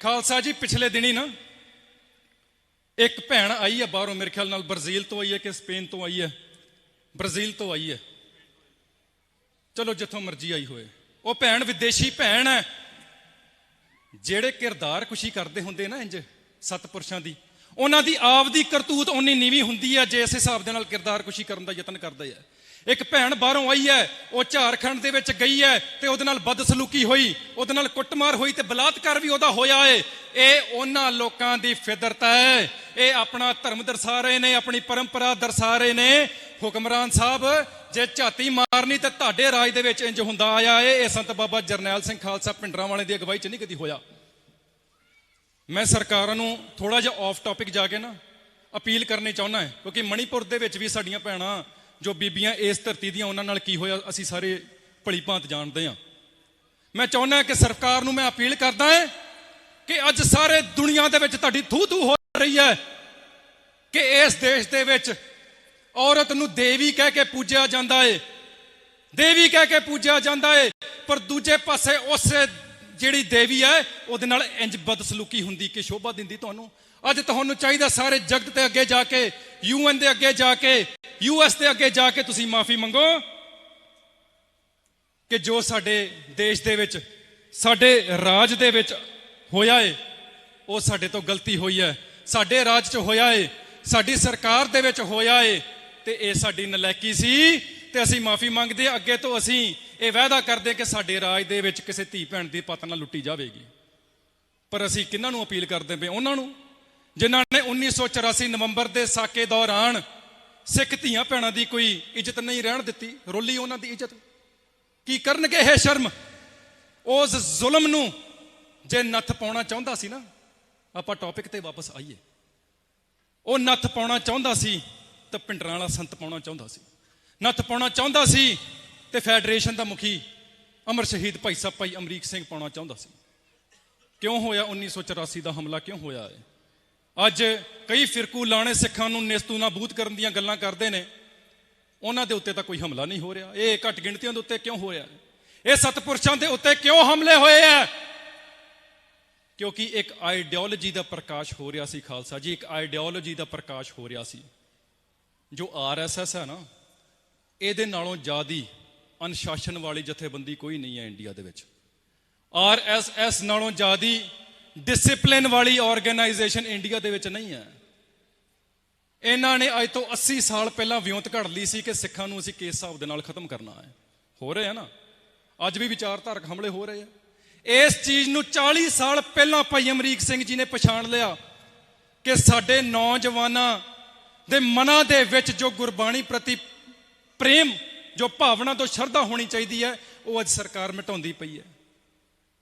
ਖਾਲਸਾ ਜੀ, ਪਿਛਲੇ ਦਿਨੀ ਨਾ ਇੱਕ ਭੈਣ ਆਈ ਹੈ ਬਾਹਰੋਂ, ਮੇਰੇ ਖਿਆਲ ਨਾਲ ਬ੍ਰਾਜ਼ੀਲ ਤੋਂ ਆਈ ਹੈ ਕਿ ਸਪੇਨ ਤੋਂ ਆਈ ਹੈ? ਬ੍ਰਾਜ਼ੀਲ ਤੋਂ ਆਈ ਹੈ। ਚਲੋ, ਜਿੱਥੋਂ ਮਰਜ਼ੀ ਆਈ ਹੋਏ। ਉਹ ਭੈਣ ਵਿਦੇਸ਼ੀ ਭੈਣ ਹੈ। ਜਿਹੜੇ ਕਿਰਦਾਰ ਕੁਸ਼ੀ ਕਰਦੇ ਹੁੰਦੇ ਨਾ ਇੰਜ ਸਤਪੁਰਸ਼ਾਂ ਦੀ, ਉਹਨਾਂ ਦੀ ਆਪ ਦੀ ਕਰਤੂਤ ਓਨੀ ਨੀਵੀਂ ਹੁੰਦੀ ਹੈ ਜੇ ਇਸ ਹਿਸਾਬ ਦੇ ਨਾਲ ਕਿਰਦਾਰ ਕੁਸ਼ੀ ਕਰਨ ਦਾ ਯਤਨ ਕਰਦੇ ਆ। ਇੱਕ ਭੈਣ ਬਾਹਰੋਂ ਆਈ ਹੈ, ਉਹ ਝਾਰਖੰਡ ਦੇ ਵਿੱਚ ਗਈ ਹੈ ਤੇ ਉਹਦੇ ਨਾਲ ਬਦਸਲੂਕੀ ਹੋਈ, ਉਹਦੇ ਨਾਲ ਕੁੱਟਮਾਰ ਹੋਈ ਤੇ ਬਲਾਤਕਾਰ ਵੀ ਉਹਦਾ ਹੋਇਆ ਏ। ਇਹ ਉਹਨਾਂ ਲੋਕਾਂ ਦੀ ਫਿਦਰਤ ਹੈ। ਇਹ ਆਪਣਾ ਧਰਮ ਦਰਸਾ ਰਹੇ ਨੇ, ਆਪਣੀ ਪਰੰਪਰਾ ਦਰਸਾ ਰਹੇ ਨੇ। ਹੁਕਮਰਾਨ ਸਾਹਿਬ, ਜੇ ਝਾਤੀ ਮਾਰਨੀ ਤੇ ਤੁਹਾਡੇ ਰਾਜ ਦੇ ਵਿੱਚ ਇੰਜ ਹੁੰਦਾ ਆਇਆ ਏ, ਇਹ ਸੰਤ ਬਾਬਾ ਜਰਨੈਲ ਸਿੰਘ ਖਾਲਸਾ ਪਿੰਡਰਾਂ ਵਾਲੇ ਦੀ ਅਗਵਾਈ ਚ ਨਹੀਂ ਕਦੀ ਹੋਇਆ। ਮੈਂ ਸਰਕਾਰਾਂ ਨੂੰ ਥੋੜਾ ਜਿਹਾ ਆਫ ਟਾਪਿਕ ਜਾ ਕੇ ਨਾ ਅਪੀਲ ਕਰਨੀ ਚਾਹੁੰਦਾ ਹਾਂ, ਕਿਉਂਕਿ ਮਣੀਪੁਰ ਦੇ ਵਿੱਚ ਵੀ ਸਾਡੀਆਂ ਭੈਣਾਂ ਜੋ ਬੀਬੀਆਂ ਇਸ ਧਰਤੀ ਦੀਆਂ ਉਹਨਾਂ ਨਾਲ ਕੀ ਹੋਇਆ, ਅਸੀਂ ਸਾਰੇ ਭਲੀ ਭਾਂਤ ਜਾਣਦੇ ਹਾਂ। ਮੈਂ ਚਾਹੁੰਦਾ ਕਿ ਸਰਕਾਰ ਨੂੰ ਮੈਂ ਅਪੀਲ ਕਰਦਾ ਹਾਂ ਕਿ ਅੱਜ ਸਾਰੇ ਦੁਨੀਆ ਦੇ ਵਿੱਚ ਤੁਹਾਡੀ ਥੂ ਥੂ ਹੋ ਰਹੀ ਹੈ ਕਿ ਇਸ ਦੇਸ਼ ਦੇ ਵਿੱਚ ਔਰਤ ਨੂੰ ਦੇਵੀ ਕਹਿ ਕੇ ਪੂਜਿਆ ਜਾਂਦਾ ਏ, ਦੇਵੀ ਕਹਿ ਕੇ ਪੂਜਿਆ ਜਾਂਦਾ ਏ, ਪਰ ਦੂਜੇ ਪਾਸੇ ਉਸੇ ਜਿਹੜੀ ਦੇਵੀ ਹੈ, ਉਹਦੇ ਨਾਲ ਇੰਜ ਬਦਸਲੂਕੀ ਹੁੰਦੀ ਕਿ ਸ਼ੋਭਾ ਦਿੰਦੀ ਤੁਹਾਨੂੰ। ਅੱਜ ਤੁਹਾਨੂੰ ਚਾਹੀਦਾ ਸਾਰੇ ਜਗਤ ਦੇ ਅੱਗੇ ਜਾ ਕੇ, ਯੂਐਨ ਦੇ ਅੱਗੇ ਜਾ ਕੇ ਯੂਐਸ ਦੇ ਅੱਗੇ ਜਾ ਕੇ ਤੁਸੀਂ ਮਾਫੀ ਮੰਗੋ ਕਿ ਜੋ ਸਾਡੇ ਦੇਸ਼ ਦੇ ਵਿੱਚ, ਸਾਡੇ ਰਾਜ ਦੇ ਵਿੱਚ ਹੋਇਆ ਏ, ਉਹ ਸਾਡੇ ਤੋਂ ਗਲਤੀ ਹੋਈ ਹੈ। ਸਾਡੇ ਰਾਜ 'ਚ ਹੋਇਆ ਏ, ਸਾਡੀ ਸਰਕਾਰ ਦੇ ਵਿੱਚ ਹੋਇਆ ਏ ਤੇ ਇਹ ਸਾਡੀ ਨਲੈਕੀ ਸੀ ਤੇ ਅਸੀਂ ਮਾਫੀ ਮੰਗਦੇ ਹਾਂ। ਅੱਗੇ ਤੋਂ ਅਸੀਂ ਇਹ ਵਾਅਦਾ ਕਰਦੇ ਕਿ ਸਾਡੇ ਰਾਜ ਦੇ ਵਿੱਚ ਕਿਸੇ ਧੀ ਭੈਣ ਦੀ ਪਤ ਨਾ ਲੁੱਟੀ ਜਾਵੇਗੀ। ਪਰ ਅਸੀਂ ਕਿਹਨਾਂ ਨੂੰ ਅਪੀਲ ਕਰਦੇ ਪਏ ਉਹਨਾਂ ਨੂੰ, ਜਿਨ੍ਹਾਂ ਨੇ 1984 ਨਵੰਬਰ ਦੇ ਸਾਕੇ ਦੌਰਾਨ ਸਿੱਖ ਧੀਆਂ ਭੈਣਾਂ ਦੀ ਕੋਈ ਇੱਜ਼ਤ ਨਹੀਂ ਰਹਿਣ ਦਿੱਤੀ, ਰੋਲੀ ਉਹਨਾਂ ਦੀ ਇੱਜ਼ਤ। ਕੀ ਕਰਨਗੇ ਇਹ ਸ਼ਰਮ? ਉਸ ਜ਼ੁਲਮ ਨੂੰ ਜੇ ਨੱਥ ਪਾਉਣਾ ਚਾਹੁੰਦਾ ਸੀ ਨਾ, ਆਪਾਂ ਟੌਪਿਕ ਤੇ ਵਾਪਸ ਆਈਏ। ਉਹ ਨੱਥ ਪਾਉਣਾ ਚਾਹੁੰਦਾ ਸੀ ਤਾਂ ਪਿੰਡਰਾਂ ਵਾਲਾ ਸੰਤ ਪਾਉਣਾ ਚਾਹੁੰਦਾ ਸੀ। ਨੱਥ ਪਾਉਣਾ ਚਾਹੁੰਦਾ ਸੀ ਤੇ ਫੈਡਰੇਸ਼ਨ ਦਾ ਮੁਖੀ ਅਮਰ ਸ਼ਹੀਦ ਭਾਈ ਸਾਹਿਬ, ਭਾਈ ਅਮਰੀਕ ਸਿੰਘ ਪਾਉਣਾ ਚਾਹੁੰਦਾ ਸੀ। ਕਿਉਂ ਹੋਇਆ 1984 ਦਾ ਹਮਲਾ? ਕਿਉਂ ਹੋਇਆ ਹੈ ਅੱਜ ਕਈ ਫਿਰਕੂ ਲਾਣੇ ਸਿੱਖਾਂ ਨੂੰ ਨਿਸਤੂ ਨਾਬੂਦ ਕਰਨ ਦੀਆਂ ਗੱਲਾਂ ਕਰਦੇ ਨੇ। ਉਹਨਾਂ ਦੇ ਉੱਤੇ ਤਾਂ ਕੋਈ ਹਮਲਾ ਨਹੀਂ ਹੋ ਰਿਹਾ। ਇਹ ਘੱਟ ਗਿਣਤੀਆਂ ਦੇ ਉੱਤੇ ਕਿਉਂ ਹੋਇਆ ਇਹ ਸਤਪੁਰਸ਼ਾਂ ਦੇ ਉੱਤੇ ਕਿਉਂ ਹਮਲੇ ਹੋਏ ਆ? ਕਿਉਂਕਿ ਇੱਕ ਆਈਡੀਓਲੋਜੀ ਦਾ ਪ੍ਰਕਾਸ਼ ਹੋ ਰਿਹਾ ਸੀ ਖਾਲਸਾ ਜੀ, ਇੱਕ ਆਈਡੀਓਲੋਜੀ ਦਾ ਪ੍ਰਕਾਸ਼ ਹੋ ਰਿਹਾ ਸੀ। ਜੋ ਆਰਐਸਐਸ ਹੈ ਨਾ, ਇਹਦੇ ਨਾਲੋਂ ਜ਼ਿਆਦੀ ਅਨੁਸ਼ਾਸਨ ਵਾਲੀ ਜਥੇਬੰਦੀ ਕੋਈ ਨਹੀਂ ਹੈ ਇੰਡੀਆ ਦੇ ਵਿੱਚ। ਆਰਐਸਐਸ ਨਾਲੋਂ ਜ਼ਿਆਦੀ ਡਿਸਪਲਿਨ ਵਾਲੀ ਆਰਗੇਨਾਈਜੇਸ਼ਨ ਇੰਡੀਆ ਦੇ ਵਿੱਚ ਨਹੀਂ ਹੈ। ਇਹਨਾਂ ਨੇ ਅੱਜ ਤੋਂ 80 ਸਾਲ ਪਹਿਲਾਂ ਵਿਉਂਤ ਘੜ ਲਈ ਸੀ ਕਿ ਸਿੱਖਾਂ ਨੂੰ ਅਸੀਂ ਕਿਸ ਹਿਸਾਬ ਦੇ ਨਾਲ ਖਤਮ ਕਰਨਾ ਹੈ। ਹੋ ਰਹੇ ਆ ਨਾ? ਅੱਜ ਵੀ ਵਿਚਾਰਧਾਰਕ ਹਮਲੇ ਹੋ ਰਹੇ ਆ। ਇਸ ਚੀਜ਼ ਨੂੰ 40 ਸਾਲ ਪਹਿਲਾਂ ਭਾਈ ਅਮਰੀਕ ਸਿੰਘ ਜੀ ਨੇ ਪਛਾਣ ਲਿਆ ਕਿ ਸਾਡੇ ਨੌਜਵਾਨਾਂ ਦੇ ਮਨਾਂ ਦੇ ਵਿੱਚ ਜੋ ਗੁਰਬਾਣੀ ਪ੍ਰਤੀ ਪ੍ਰੇਮ, ਜੋ ਭਾਵਨਾ ਤੋਂ ਸ਼ਰਧਾ ਹੋਣੀ ਚਾਹੀਦੀ ਹੈ, ਉਹ ਅੱਜ ਸਰਕਾਰ ਮਿਟਾਉਂਦੀ ਪਈ ਹੈ।